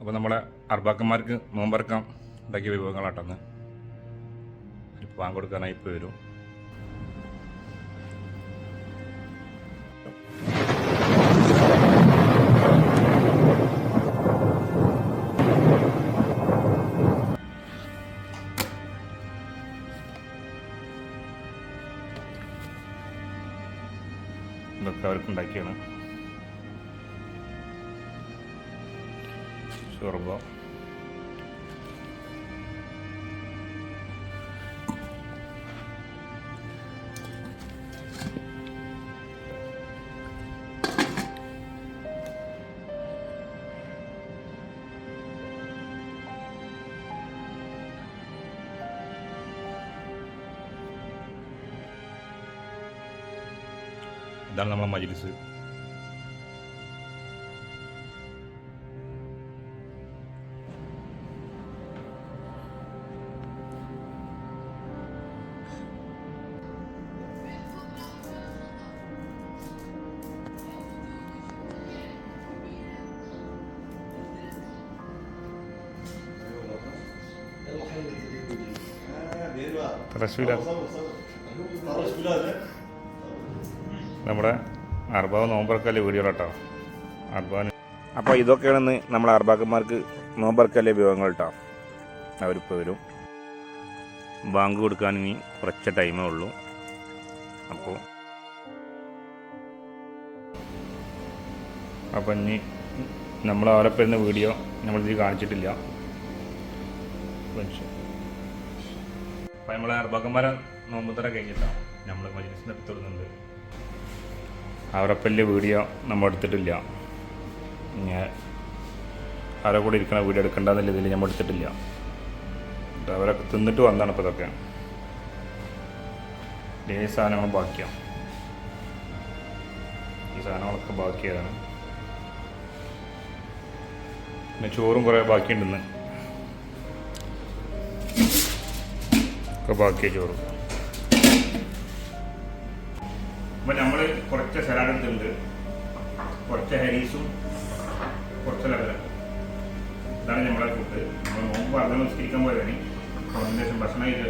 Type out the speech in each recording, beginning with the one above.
അപ്പോൾ നമ്മളെ അർബാക്കന്മാർക്ക് നോമ്പറക്കാം ഉണ്ടാക്കിയ വിഭവങ്ങളാട്ടെന്ന് പാൻ കൊടുക്കാനായി ഇപ്പോൾ വരും. ഇതൊക്കെ അവർക്ക് ഉണ്ടാക്കിയാണ്. ഷുർബ ഇതാണ് നമ്മളെ മജിലിസ്. നമ്മുടെ അർബാവ് നോമ്പറക്കല്ലേ വീഡിയോ കേട്ടോ. അർബാന് അപ്പോൾ ഇതൊക്കെയാണെന്ന് നമ്മുടെ അർബാക്കന്മാർക്ക് നോമ്പറക്കല്ലേ വിഭവങ്ങൾ കേട്ടോ. അവരിപ്പോൾ വരും. ബാങ്ക് കൊടുക്കാൻ ഇനി കുറച്ച് ടൈമേ ഉള്ളൂ. അപ്പോൾ അപ്പം ഇനി നമ്മൾ അവരെ വീഡിയോ നമ്മളിതിൽ കാണിച്ചിട്ടില്ല. അപ്പം നമ്മളെ അർബാക്കന്മാരെ നോമ്പുത്തറ കഴിഞ്ഞിട്ടാണ് നമ്മൾ മജിലിസിന് എടുത്തിടുന്നുണ്ട് അവരപ്പല്ല് വീഡിയോ നമ്മൾ എടുത്തിട്ടില്ല. ഞാൻ അവരെ കൂടെ ഇരിക്കണ വീഡിയോ എടുക്കണ്ടെന്നുള്ള ഇതിൽ നമ്മൾ എടുത്തിട്ടില്ല. അവരൊക്കെ തിന്നിട്ട് വന്നതാണ് ഇപ്പോൾ ഇതൊക്കെ. ഈ സാധനങ്ങൾ ബാക്കിയാണ് ഈ സാധനങ്ങളൊക്കെ ബാക്കിയതാണ് പിന്നെ ചോറും കുറേ ബാക്കിയുണ്ടെന്ന് ഒക്കെ ബാക്കിയ ചോറ്. അപ്പം നമ്മൾ കുറച്ച് സലാഡ് എടുത്തിട്ടുണ്ട്. കുറച്ച് ഹരീസും കുറച്ച് ലബനം ഇതാണ് നമ്മളെ ഫുഡ് നമ്മൾ നോമ്പ് പറഞ്ഞ നിസ്കരിക്കാൻ പോയതാണ്. അതിന് ശേഷം ഭക്ഷണം ഇത്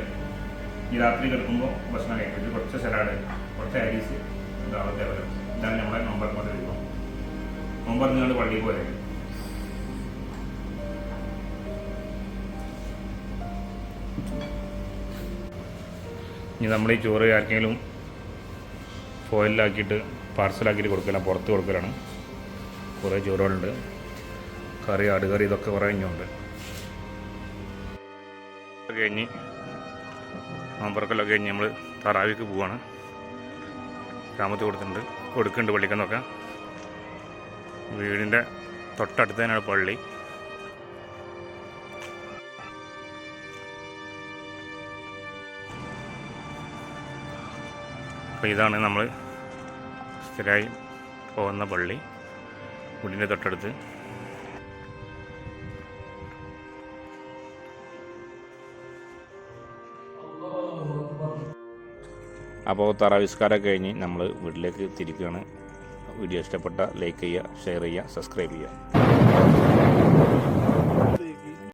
ഈ രാത്രി കിടക്കുമ്പോൾ ഭക്ഷണം കഴിക്കും. കുറച്ച് സലാഡ് കുറച്ച് ഹരീസ് ഇതാണ് ലബനം ഇതാണ് നമ്മളെ നോമ്പർ കൊണ്ട് വരുമ്പോൾ നോമ്പർ നിങ്ങൾ പള്ളിയിൽ പോയത് ഇനി നമ്മൾ ഈ ചോറ് ആർക്കെങ്കിലും ഫോയിലാക്കിയിട്ട് പാർസലാക്കിയിട്ട് കൊടുക്കലാണ് പുറത്ത് കൊടുക്കലാണ്. കുറേ ചോറുകളുണ്ട്. കറി ആടുകറി ഇതൊക്കെ കുറേ കഴിഞ്ഞുണ്ട് കഴിഞ്ഞ് നോമ്പറക്കലൊക്കെ കഴിഞ്ഞ് നമ്മൾ തറാവിക്ക് പോവാണ്. ഗ്രാമത്തിൽ കൊടുത്തിട്ടുണ്ട്. കൊടുക്കുന്നുണ്ട് പള്ളിക്കെന്നൊക്കെ. വീടിന്റെ തൊട്ടടുത്ത് തന്നെയാണ് പള്ളി. അപ്പോൾ ഇതാണ് നമ്മൾ സ്ഥിരമായി പോകുന്ന പള്ളി വീടിന്റെ തൊട്ടടുത്ത്. അപ്പോൾ തറാവിസ്കാരമൊക്കെ കഴിഞ്ഞ് നമ്മൾ വീട്ടിലേക്ക് തിരിക്കുകയാണ്. വീഡിയോ ഇഷ്ടപ്പെട്ട ലൈക്ക് ചെയ്യുക ഷെയർ ചെയ്യുക സബ്സ്ക്രൈബ് ചെയ്യുക.